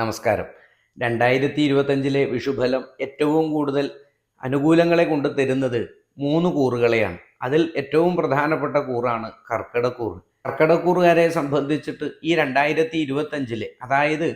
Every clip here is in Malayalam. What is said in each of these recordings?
നമസ്കാരം. രണ്ടായിരത്തി ഇരുപത്തഞ്ചിലെ വിഷുഫലം ഏറ്റവും കൂടുതൽ അനുകൂലങ്ങളെ കൊണ്ട് തരുന്നത് മൂന്ന് കൂറുകളെയാണ്. അതിൽ ഏറ്റവും പ്രധാനപ്പെട്ട കൂറാണ് കർക്കിടക്കൂറ്. കർക്കിടക്കൂറുകാരെ സംബന്ധിച്ചിട്ട് ഈ രണ്ടായിരത്തി ഇരുപത്തഞ്ചിലെ അതായത്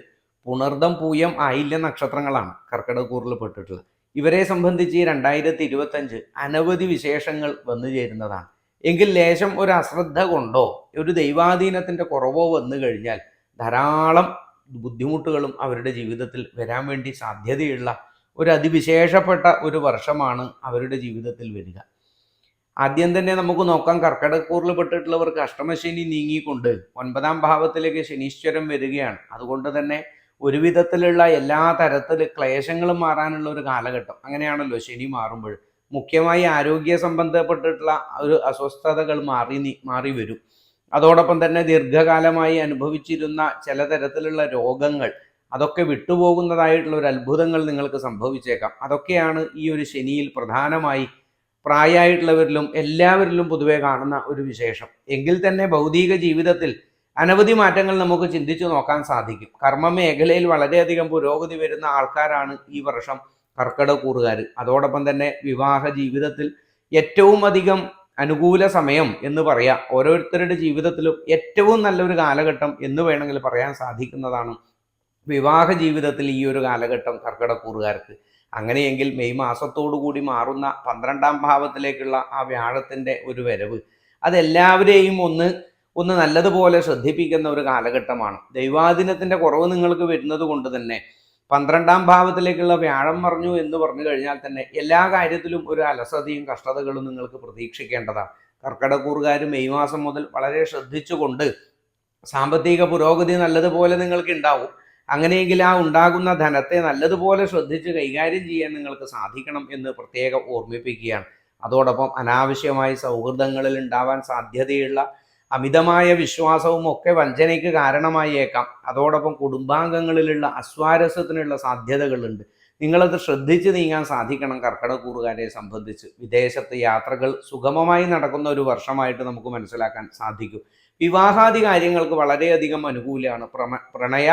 പുണർദം പൂയം ആയില്യ നക്ഷത്രങ്ങളാണ് കർക്കിടക്കൂറിൽ പെട്ടിട്ടുള്ളത്. ഇവരെ സംബന്ധിച്ച് ഈ രണ്ടായിരത്തി ഇരുപത്തഞ്ച് അനവധി വിശേഷങ്ങൾ വന്നു ചേരുന്നതാണ്. എങ്കിൽ ലേശം ഒരു അശ്രദ്ധ കൊണ്ടോ ഒരു ദൈവാധീനത്തിന്റെ കുറവോ വന്നു കഴിഞ്ഞാൽ ധാരാളം ബുദ്ധിമുട്ടുകളും അവരുടെ ജീവിതത്തിൽ വരാൻ വേണ്ടി സാധ്യതയുള്ള ഒരു അതിവിശേഷപ്പെട്ട ഒരു വർഷമാണ് അവരുടെ ജീവിതത്തിൽ വരിക. ആദ്യം തന്നെ നമുക്ക് നോക്കാം കർക്കിടക്കൂറിൽ പെട്ടിട്ടുള്ളവർക്ക് അഷ്ടമശനി നീങ്ങിക്കൊണ്ട് ഒൻപതാം ഭാവത്തിലേക്ക് ശനീശ്വരം വരികയാണ്. അതുകൊണ്ട് തന്നെ ഒരു വിധത്തിലുള്ള എല്ലാ തരത്തിൽ ക്ലേശങ്ങളും മാറാനുള്ള ഒരു കാലഘട്ടം അങ്ങനെയാണല്ലോ ശനി മാറുമ്പോൾ. മുഖ്യമായി ആരോഗ്യ സംബന്ധപ്പെട്ടിട്ടുള്ള ഒരു അസ്വസ്ഥതകൾ മാറി മാറി വരും. അതോടൊപ്പം തന്നെ ദീർഘകാലമായി അനുഭവിച്ചിരുന്ന ചില തരത്തിലുള്ള രോഗങ്ങൾ അതൊക്കെ വിട്ടുപോകുന്നതായിട്ടുള്ള ഒരു അത്ഭുതങ്ങൾ നിങ്ങൾക്ക് സംഭവിച്ചേക്കാം. അതൊക്കെയാണ് ഈ ഒരു ശനിയിൽ പ്രധാനമായി പ്രായമായിട്ടുള്ളവരിലും എല്ലാവരിലും പൊതുവെ കാണുന്ന ഒരു വിശേഷം. എങ്കിൽ തന്നെ ഭൗതിക ജീവിതത്തിൽ അനവധി മാറ്റങ്ങൾ നമുക്ക് ചിന്തിച്ചു നോക്കാൻ സാധിക്കും. കർമ്മ മേഖലയിൽ വളരെയധികം പുരോഗതി വരുന്ന ആൾക്കാരാണ് ഈ വർഷം കർക്കിടകൂറുകാർ അതോടൊപ്പം തന്നെ വിവാഹ ജീവിതത്തിൽ ഏറ്റവും അധികം അനുകൂല സമയം എന്ന് പറയാം ഓരോരുത്തരുടെ ജീവിതത്തിലും ഏറ്റവും നല്ലൊരു കാലഘട്ടം എന്ന് വേണമെങ്കിൽ പറയാൻ സാധിക്കുന്നതാണ് വിവാഹ ജീവിതത്തിൽ ഈ ഒരു കാലഘട്ടം കർക്കിടക്കൂറുകാർക്ക് അങ്ങനെയെങ്കിൽ മെയ് മാസത്തോടു കൂടി മാറുന്ന പന്ത്രണ്ടാം ഭാവത്തിലേക്കുള്ള ആ വ്യാഴത്തിന്റെ ഒരു വരവ്. അതെല്ലാവരെയും ഒന്ന് ഒന്ന് നല്ലതുപോലെ ശ്രദ്ധിപ്പിക്കുന്ന ഒരു കാലഘട്ടമാണ്. ദൈവാധീനത്തിന്റെ കുറവ് നിങ്ങൾക്ക് വരുന്നത് കൊണ്ട് തന്നെ പന്ത്രണ്ടാം ഭാവത്തിലേക്കുള്ള വ്യാഴം മറിഞ്ഞു എന്ന് പറഞ്ഞു കഴിഞ്ഞാൽ തന്നെ എല്ലാ കാര്യത്തിലും ഒരു അലസതയും കഷ്ടതകളും നിങ്ങൾക്ക് പ്രതീക്ഷിക്കേണ്ടതാണ്. കർക്കിടക്കൂറുകാർ മെയ് മാസം മുതൽ വളരെ ശ്രദ്ധിച്ചുകൊണ്ട് സാമ്പത്തിക പുരോഗതി നല്ലതുപോലെ നിങ്ങൾക്ക് ഉണ്ടാവും. അങ്ങനെയെങ്കിൽ ആ ഉണ്ടാകുന്ന ധനത്തെ നല്ലതുപോലെ ശ്രദ്ധിച്ച് കൈകാര്യം ചെയ്യാൻ നിങ്ങൾക്ക് സാധിക്കണം എന്ന് പ്രത്യേകം ഓർമ്മിപ്പിക്കുകയാണ്. അതോടൊപ്പം അനാവശ്യമായി സൗഹൃദങ്ങളിൽ ഉണ്ടാവാൻ സാധ്യതയുള്ള അമിതമായ വിശ്വാസവും ഒക്കെ വഞ്ചനയ്ക്ക് കാരണമായേക്കാം. അതോടൊപ്പം കുടുംബാംഗങ്ങളിലുള്ള അസ്വാരസ്യത്തിനുള്ള സാധ്യതകളുണ്ട്. നിങ്ങളത് ശ്രദ്ധിച്ച് നീങ്ങാൻ സാധിക്കണം കർക്കിടക്കൂറുകാരെ സംബന്ധിച്ച്. വിദേശത്ത് യാത്രകൾ സുഗമമായി നടക്കുന്ന ഒരു വർഷമായിട്ട് നമുക്ക് മനസ്സിലാക്കാൻ സാധിക്കും. വിവാഹാദി കാര്യങ്ങൾക്ക് വളരെയധികം അനുകൂലമാണ് പ്രമ പ്രണയ.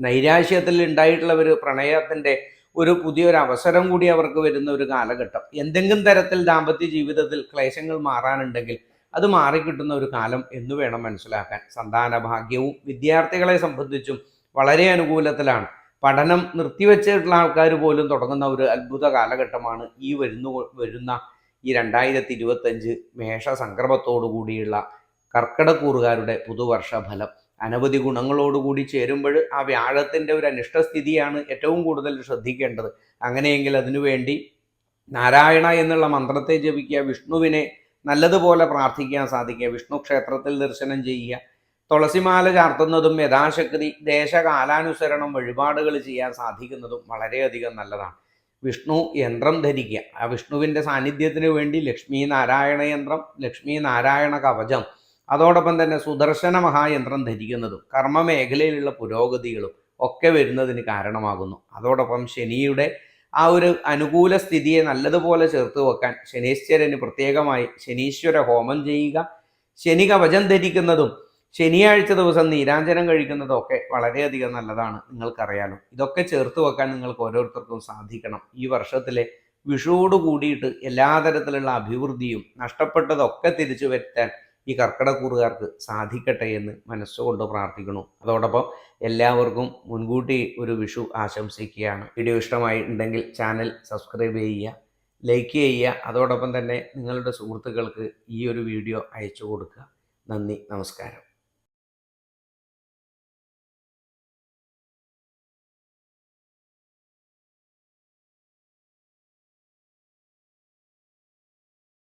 നൈരാശ്യത്തിൽ ഉണ്ടായിട്ടുള്ള ഒരു പ്രണയത്തിന്റെ ഒരു പുതിയൊരു അവസരം കൂടി അവർക്ക് വരുന്ന ഒരു കാലഘട്ടം. എന്തെങ്കിലും തരത്തിൽ ദാമ്പത്യ ജീവിതത്തിൽ ക്ലേശങ്ങൾ മാറാനുണ്ടെങ്കിൽ അത് മാറിക്കിട്ടുന്ന ഒരു കാലം എന്ന് വേണം മനസ്സിലാക്കാൻ. സന്താന ഭാഗ്യവും വിദ്യാർത്ഥികളെ സംബന്ധിച്ചും വളരെ അനുകൂലത്തിലാണ്. പഠനം നിർത്തിവെച്ചിട്ടുള്ള ആൾക്കാർ പോലും തുടങ്ങുന്ന ഒരു അത്ഭുത കാലഘട്ടമാണ് ഈ വരുന്നു വരുന്ന ഈ രണ്ടായിരത്തി ഇരുപത്തഞ്ച് മേഷ സംക്രമത്തോടു കൂടിയുള്ള കർക്കിടക്കൂറുകാരുടെ പുതുവർഷ ഫലം അനവധി ഗുണങ്ങളോടുകൂടി ചേരുമ്പോൾ ആ വ്യാഴത്തിന്റെ ഒരു അനിഷ്ടസ്ഥിതിയാണ് ഏറ്റവും കൂടുതൽ ശ്രദ്ധിക്കേണ്ടത്. അങ്ങനെയെങ്കിൽ അതിനുവേണ്ടി നാരായണ എന്നുള്ള മന്ത്രത്തെ ജപിക്കുക വിഷ്ണുവിനെ നല്ലതുപോലെ പ്രാർത്ഥിക്കാൻ സാധിക്കുക വിഷ്ണു ക്ഷേത്രത്തിൽ ദർശനം ചെയ്യുക തുളസിമാല ചാർത്തുന്നതും യഥാശക്തി ദേശകാലാനുസരണം വഴിപാടുകൾ ചെയ്യാൻ സാധിക്കുന്നതും വളരെയധികം നല്ലതാണ്. വിഷ്ണു യന്ത്രം ധരിക്കുക. ആ വിഷ്ണുവിന്റെ സാന്നിധ്യത്തിന് വേണ്ടി ലക്ഷ്മി നാരായണ യന്ത്രം ലക്ഷ്മി നാരായണ കവചം അതോടൊപ്പം തന്നെ സുദർശന മഹായന്ത്രം ധരിക്കുന്നതും കർമ്മ മേഖലയിലുള്ള പുരോഗതികളും ഒക്കെ വരുന്നതിന് കാരണമാകുന്നു. അതോടൊപ്പം ശനിയുടെ ആ ഒരു അനുകൂല സ്ഥിതിയെ നല്ലതുപോലെ ചേർത്ത് വെക്കാൻ ശനീശ്വരന് പ്രത്യേകമായി ശനീശ്വര ഹോമം ചെയ്യുക ശനി കവചം ധരിക്കുന്നതും ശനിയാഴ്ച ദിവസം നീരാഞ്ജനം കഴിക്കുന്നതും ഒക്കെ വളരെയധികം നല്ലതാണ് നിങ്ങൾക്കറിയാലോ. ഇതൊക്കെ ചേർത്ത് വെക്കാൻ നിങ്ങൾക്ക് ഓരോരുത്തർക്കും സാധിക്കണം. ഈ വർഷത്തിലെ വിഷുവോട് കൂടിയിട്ട് എല്ലാ തരത്തിലുള്ള അഭിവൃദ്ധിയും നഷ്ടപ്പെട്ടതൊക്കെ തിരിച്ചു വരുത്താൻ ഈ കർക്കിടക്കൂറുകാർക്ക് സാധിക്കട്ടെ എന്ന് മനസ്സുകൊണ്ട് പ്രാർത്ഥിക്കുന്നു. അതോടൊപ്പം എല്ലാവർക്കും മുൻകൂട്ടി ഒരു വിഷു ആശംസിക്കുകയാണ്. വീഡിയോ ഇഷ്ടമായി ഉണ്ടെങ്കിൽ ചാനൽ സബ്സ്ക്രൈബ് ചെയ്യുക ലൈക്ക് ചെയ്യുക. അതോടൊപ്പം തന്നെ നിങ്ങളുടെ സുഹൃത്തുക്കൾക്ക് ഈ ഒരു വീഡിയോ അയച്ചു കൊടുക്കുക. നന്ദി നമസ്കാരം.